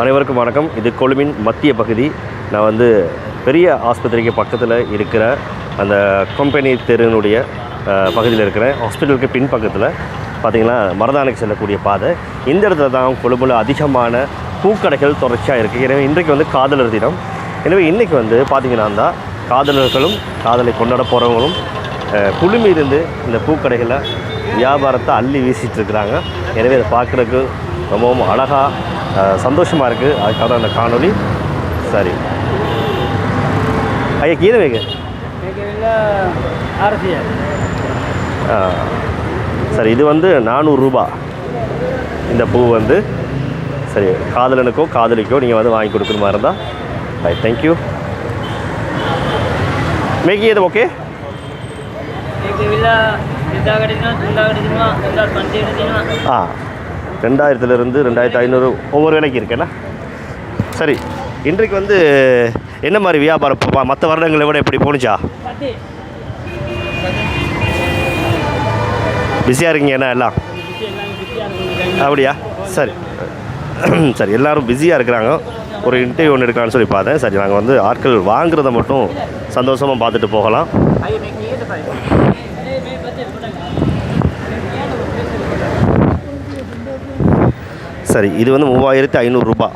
அனைவருக்கும் வணக்கம். இது கொழுமின் மத்திய பகுதி. நான் வந்து பெரிய ஆஸ்பத்திரிக்கு பக்கத்தில் இருக்கிற அந்த கம்பெனி தெருனுடைய பகுதியில் இருக்கிறேன். ஹாஸ்பிட்டலுக்கு பின் பக்கத்தில் பார்த்தீங்கன்னா மரதானைக்கு செல்லக்கூடிய பாதை. இந்த இடத்துல தான் கொழும்புல அதிகமான பூக்கடைகள் தொடர்ச்சியாக இருக்குது எனவே இன்றைக்கு வந்து காதலர் தினம். எனவே இன்றைக்கி வந்து பார்த்திங்கன்னா தான் காதலர்களும் காதலை கொண்டாட போகிறவங்களும் குழுமி இருந்து இந்த பூக்கடைகளை வியாபாரத்தை அள்ளி வீசிகிட்டு இருக்கிறாங்க. எனவே அதை பார்க்குறதுக்கு ரொம்பவும் அழகாக சந்தோஷமாக இருக்குது அதுக்காக அந்த காணொளி. சரி. ஐயா கீழே வைங்க. ஆ, சரி இது வந்து நானூறுரூபா இந்த பூ வந்து சரி காதலனுக்கோ காதலிக்கோ நீங்கள் வந்து வாங்கி கொடுக்குற மாதிரி இருந்தால் ரைட் தேங்க்யூ மேகி இது ஓகே? ஆ. ரெண்டாயிரத்துலேருந்து ரெண்டாயிரத்து ஐநூறு ஒவ்வொரு விலைக்கு இருக்கேண்ணா சரி இன்றைக்கு வந்து என்ன மாதிரி வியாபாரம்? மற்ற வருடங்களை விட எப்படி போணுச்சா? பிஸியாக இருக்கீங்க என்ன எல்லாம்? அப்படியா? சரி. சரி எல்லோரும் பிஸியாக இருக்கிறாங்க. ஒரு இன்டர்வியூ ஒன்று எடுக்கலாம்னு சொல்லி பார்த்தேன். சரி நாங்கள் வந்து ஆட்கள் வாங்குறத மட்டும் சந்தோஷமாக பார்த்துட்டு போகலாம். சரி இது வந்து மூவாயிரத்து ஐநூறுரூபா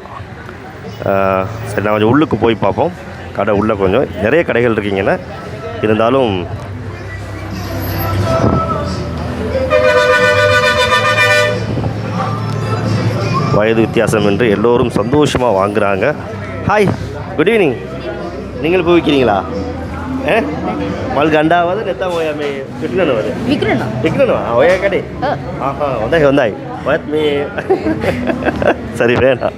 சரி நான் கொஞ்சம் உள்ளுக்கு போய் பார்ப்போம். கடை உள்ளே கொஞ்சம். நிறைய கடைகள் இருக்கீங்கன்னா இருந்தாலும் வயது வித்தியாசம் என்று எல்லோரும் சந்தோஷமாக வாங்குகிறாங்க ஹாய் குட் ஈவினிங் நீங்கள் போய்க்கிறீங்களா ಮಲ್ ಗಂಡ ಅವದ ನೆತ್ತ ಓಯಾಮೆ ವಿಕ್ರಣ ವಿಕ್ರಣ ಓಯಾ ಕಡೆ ಹಾಂ ಹಾಂ ಒಂದಾಯ್ ಒಂದಾಯ್ வந்தாய் மீ சரி வேணாம்.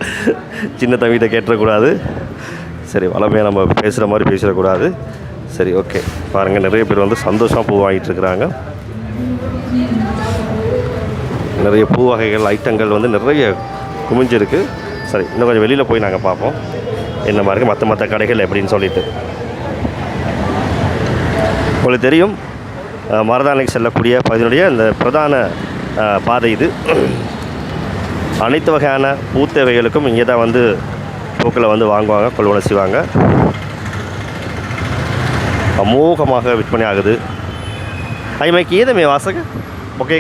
சின்ன தம்பிகிட்ட கேட்டுறக்கூடாது. சரி வளமையாக நம்ம பேசுகிற மாதிரி பேசிடக்கூடாது. சரி ஓகே பாருங்கள் நிறைய பேர் வந்து சந்தோஷமாக பூ வாங்கிட்டுருக்குறாங்க. நிறைய பூ வகைகள் ஐட்டங்கள் வந்து நிறைய குமிஞ்சிருக்கு. சரி இன்னும் கொஞ்சம் வெளியில் போய் நாங்கள் பார்ப்போம். என்ன மாதிரி மற்ற மற்ற கடைகள் எப்படின்னு சொல்லிட்டு. உங்களுக்கு தெரியும் மரதானைக்கு செல்லக்கூடிய பகுதியினுடைய அந்த பிரதான பாதை இது. அனைத்து வகையான பூத்தேவைகளுக்கும் இங்கே தான் வந்து பூக்களை வந்து வாங்குவாங்க கொள்வனை செய்வாங்க. அமோகமாக விற்பனை ஆகுது. ஐமைக்கு மே வாசக? ஓகே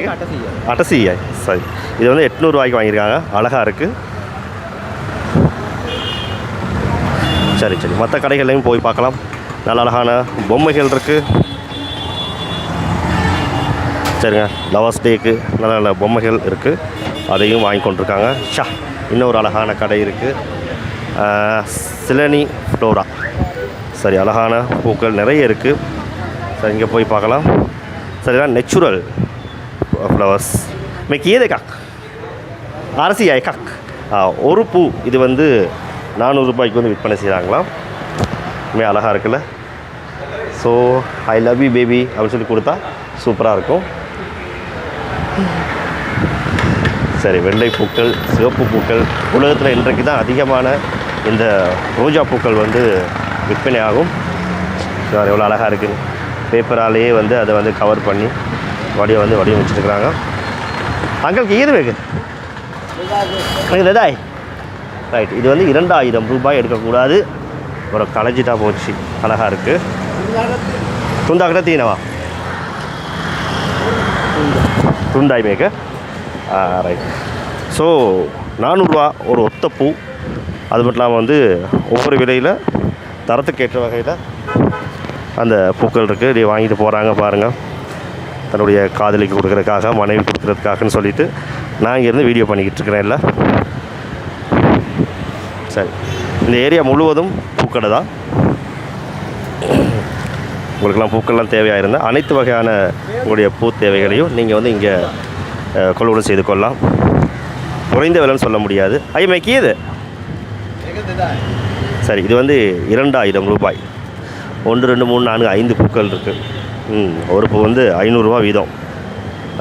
அட்டசியா சரி. இது வந்து எட்நூறுவாய்க்கு வாங்கியிருக்காங்க. அழகாக இருக்குது சரி சரி. மற்ற கடைகள்லையும் போய் பார்க்கலாம். நல்ல அழகான பொம்மைகள் இருக்குது சரிங்க. லவர்ஸ் டேக்கு நல்ல நல்ல பொம்மைகள் இருக்குது அதையும் வாங்கி கொண்டிருக்காங்க. ஷா இன்னொரு அழகான கடை இருக்குது சிலனி ஃப்ளோரா. சரி அழகான பூக்கள் நிறைய இருக்குது சரி இங்கே போய் பார்க்கலாம். சரிதான் நெச்சுரல் ஃப்ளவர்ஸ் மேக் ஏதே காக். அரசி காக். ஒரு பூ இது வந்து நானூறு ரூபாய்க்கு வந்து விற்பனை செய்கிறாங்களாம் இனிமே அழகாக இருக்குல்ல. So I love you baby அப்படின்னு சொல்லி கொடுத்தா சூப்பராக இருக்கும். சரி வெள்ளை பூக்கள் சிவப்பு பூக்கள். உலகத்தில் இன்றைக்கு தான் அதிகமான இந்த ரோஜா பூக்கள் வந்து விற்பனை ஆகும். சார் எவ்வளோ அழகாக இருக்குது பேப்பராலேயே வந்து அதை வந்து கவர் பண்ணி வடிவம் வந்து வடிவமைச்சிருக்கிறாங்க அங்களுக்கு ஈது வேகு. இதாய். ரைட் இது வந்து இரண்டாயிரம் ரூபாய் எடுக்கக்கூடாது. ஒரு தான் போச்சு. அழகாக இருக்குது துந்தாக்கிட்ட தீனவா துண்டாய் மேக்க ரைட் ஸோ நானூறுரூவா ஒரு ஒத்த பூ. அது மட்டும் இல்லாமல் வந்து ஒவ்வொரு விலையில் தரத்துக்கேற்ற வகையில் அந்த பூக்கள் இருக்குது இதை வாங்கிட்டு போகிறாங்க பாருங்கள் தன்னுடைய காதலிக்கு கொடுக்குறதுக்காக மனைவி கொடுக்குறதுக்காகன்னு சொல்லிட்டு நான் இங்கேருந்து வீடியோ பண்ணிக்கிட்டு இருக்கிறேன் இல்லை. சரி. இந்த ஏரியா முழுவதும் பூக்கடை தான். உங்களுக்கெல்லாம் பூக்கள்லாம் தேவையாக இருந்தால் அனைத்து வகையான உங்களுடைய பூ தேவைகளையும் நீங்கள் வந்து இங்கே அஹ், செய்து கொள்ளலாம். குறைந்த விலைன்னு சொல்ல முடியாது. ஐயா மேக்கியது சரி இது வந்து இரண்டாயிரம் ரூபாய். ஒன்று ரெண்டு மூணு நான்கு ஐந்து பூக்கள் இருக்குது ம் ஒரு பூ வந்து ஐநூறுரூவா வீதம்.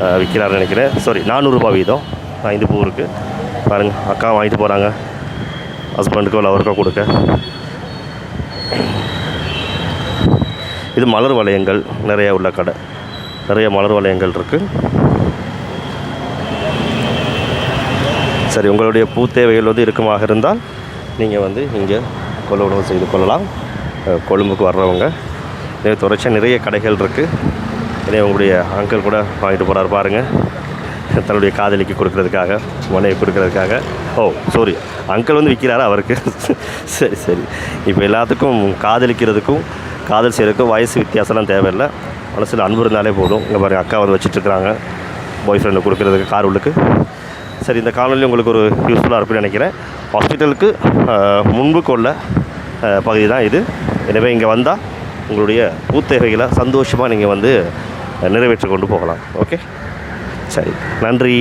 அஹ், விற்கிறாருன்னு நினைக்கிறேன். சாரி நானூறுரூபா வீதம். ஐந்து பூ இருக்குது பாருங்கள் அக்கா வாங்கிட்டு போகிறாங்க ஹஸ்பண்டுக்கோ லவருக்கோ கொடுக்க. இது மலர் வளையங்கள் நிறைய உள்ள கடை. நிறைய மலர் வளையங்கள் இருக்குது சரி உங்களுடைய பூ தேவைகள் வந்து இருக்குமாக இருந்தால் நீங்கள் வந்து இங்கே கொள்ள செய்து கொள்ளலாம். கொழும்புக்கு வர்றவங்க. இதே தொடர்ச்சியாக நிறைய கடைகள் இருக்குது இதே உங்களுடைய அங்கிள் கூட வாங்கிட்டு போகிறார் பாருங்கள் தன்னுடைய காதலிக்கு கொடுக்கறதுக்காக மனைவி கொடுக்கறதுக்காக. ஓ சாரி அங்கிள் வந்து விற்கிறாரு அவருக்கு? சரி சரி. இப்போ எல்லாத்துக்கும் காதலிக்கிறதுக்கும் காதல் செய்கிறதுக்கும் வயசு வித்தியாசம்லாம் தேவையில்லை. மனசில் அன்பு இருந்தாலே போதும். இங்கே பாருங்கள் அக்கா வந்து வச்சிட்ருக்குறாங்க. பாய் ஃப்ரெண்டு கொடுக்குறதுக்கு கார் உள்ளுக்கு. சரி இந்த காணொலி உங்களுக்கு ஒரு யூஸ்ஃபுல்லாக இருக்கும்னு நினைக்கிறேன். ஹாஸ்பிட்டலுக்கு முன்பு கொள்ள பகுதி தான் இது. எனவே இங்கே வந்தால் உங்களுடைய பூத்தேவைகளை சந்தோஷமாக நீங்கள் வந்து நிறைவேற்றி கொண்டு போகலாம். ஓகே சரி. நன்றி.